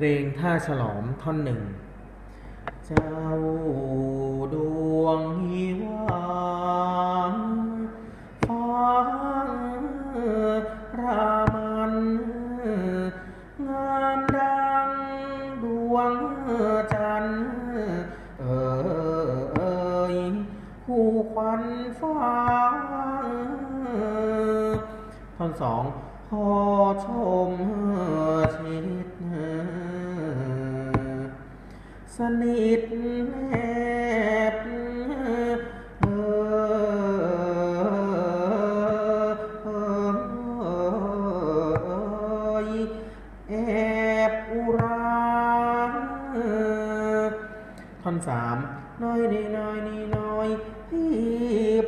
เพลงท่าฉลอมท่อนหนึ่ง เจ้าดวงหิวางฟังรามันงามดังดวงจันทร์เอยคู่ควันฟ้าท่อนสอง พอชมชิดสนิทแนบเอยแอบอุราท่อนสามน้อยนี่น้อยนี่น้อยพี่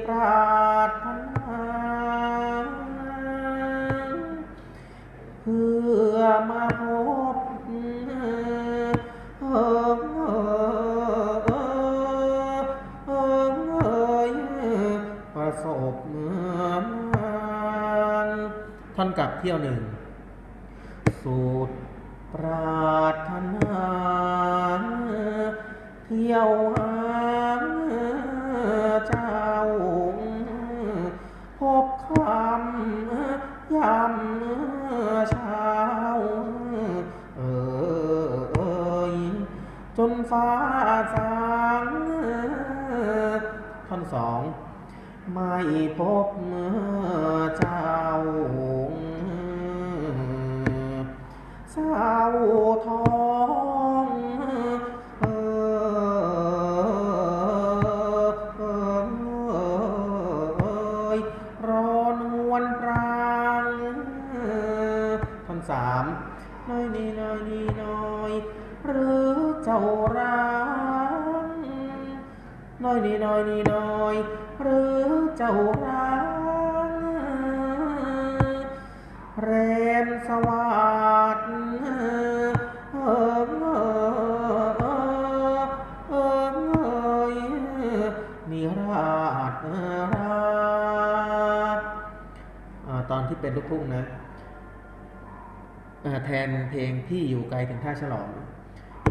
ปรารถนา เพื่อมาพบเออเออเออเออเอยประสบเมือนท่อนกลับเที่ยวหนึ่งสุดปรารถนาเที่ยวหา จนฟ้าสางท่อนสองไม่พบเมื่อเจ้าสาวทองเออเออร้อนวนปรางท่อนสามน้อยนี่น้อยนี่น้อย หรือเจ้ารักน้อยนี่น้อยนี่น้อย หรือเจ้ารักแรมสวัสดเออเออเออเออนิราชราตอนที่เป็นลูกทุ่งนะแทนเพลงพี่อยู่ไกลถึงท่าฉลอม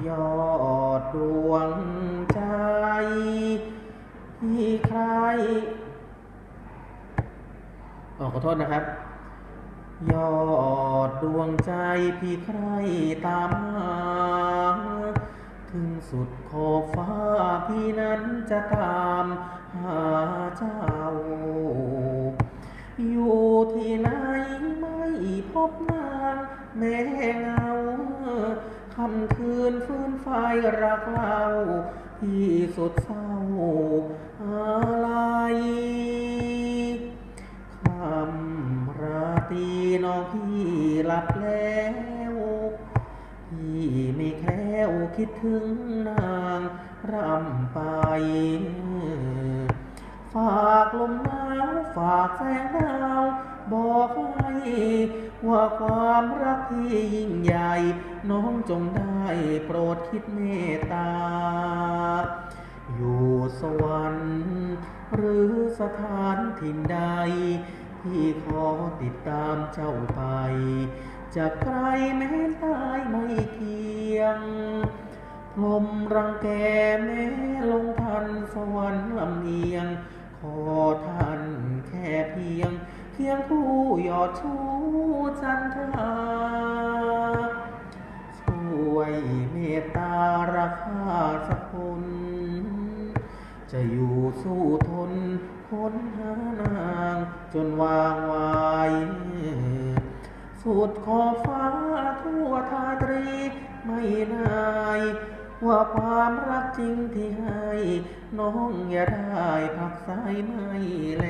ยอดดวงใจที่ใครออขอโทษนะครับ ยอดดวงใจพี่ใครตามหาถึงสุดขอบฟ้าพี่นั้นจะตามหาเจ้า อยู่ที่ไหนไม่พบนางแม่งา คำคืนฟื้นไฟรักเราที่สุดเศร้าอะไรคำราตรีน้องพี่หลับแล้วพี่ไม่แคล้วคิดถึงนางรำไปฝากลมหนาวฝากแสงดาว บอกให้ว่าความรักที่ยิ่งใหญ่ น้องจงได้โปรดคิดเมตตา อยู่สวรรค์ หรือสถานถิ่นใดพี่ขอติดตามเจ้าไป จากใครแม้ตายไม่เคียงพรมรังแกแม้ลงทันสวรรค์ลำเอียง ขอท่านแค่เพียง พียงผู้ยอดชูจันทราช่วยเมตตารักษาสักคน จะอยู่สู้ทนค้นหานางจนวางไว้สุดขอบฟ้าทั่วทาตรีไม่นายว่าความรักจริงที่ให้ น้องอย่าได้พักสายไม่แล